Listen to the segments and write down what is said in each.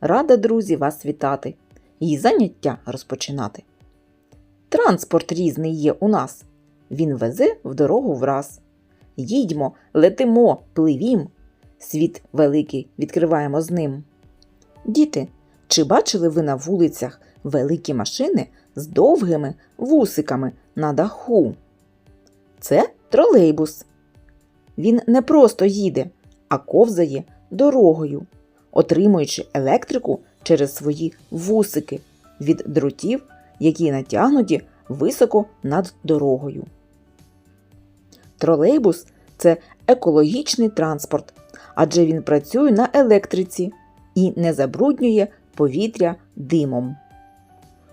Рада, друзі, вас вітати і заняття розпочинати. Транспорт різний є у нас. Він везе в дорогу враз. Їдьмо, летимо, пливім. Світ великий відкриваємо з ним. Діти, чи бачили ви на вулицях великі машини з довгими вусиками на даху? Це тролейбус. Він не просто їде, а ковзає дорогою, отримуючи електрику через свої вусики від дротів, які натягнуті високо над дорогою. Тролейбус це екологічний транспорт, адже він працює на електриці і не забруднює повітря димом.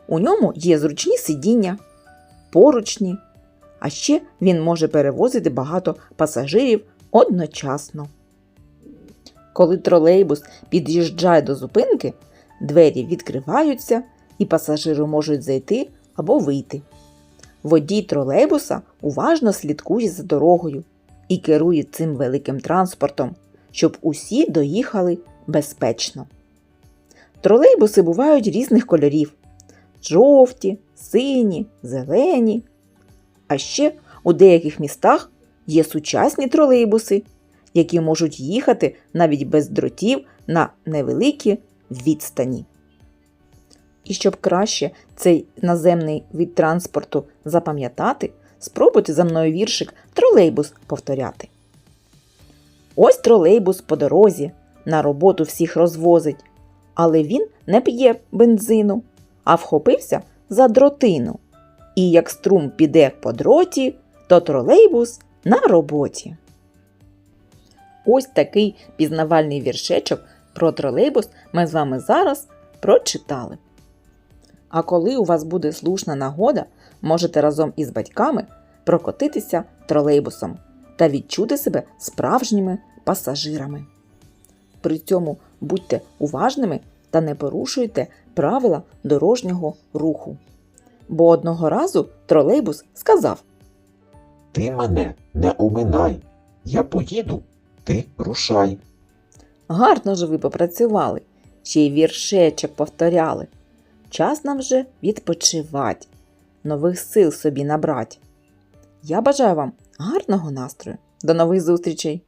У ньому є зручні сидіння, поручні, а ще він може перевозити багато пасажирів одночасно. Коли тролейбус під'їжджає до зупинки, двері відкриваються і пасажири можуть зайти або вийти. Водій тролейбуса уважно слідкує за дорогою і керує цим великим транспортом, щоб усі доїхали безпечно. Тролейбуси бувають різних кольорів: жовті, сині, зелені. А ще у деяких містах є сучасні тролейбуси, які можуть їхати навіть без дротів на невеликі відстані. І щоб краще цей наземний від транспорту запам'ятати, спробуйте за мною віршик тролейбус повторяти. Ось тролейбус по дорозі, на роботу всіх розвозить, але він не п'є бензину, а вхопився за дротину. І як струм піде по дроті, то тролейбус на роботі. Ось такий пізнавальний віршечок про тролейбус ми з вами зараз прочитали. А коли у вас буде слушна нагода, можете разом із батьками прокотитися тролейбусом та відчути себе справжніми пасажирами. При цьому будьте уважними та не порушуйте правила дорожнього руху. Бо одного разу тролейбус сказав: Ти мене не оминай. Я поїду, ти рушай. Гарно ж ви попрацювали, ще й віршечок повторяли. Час нам вже відпочивать, нових сил собі набрать. Я бажаю вам гарного настрою. До нових зустрічей!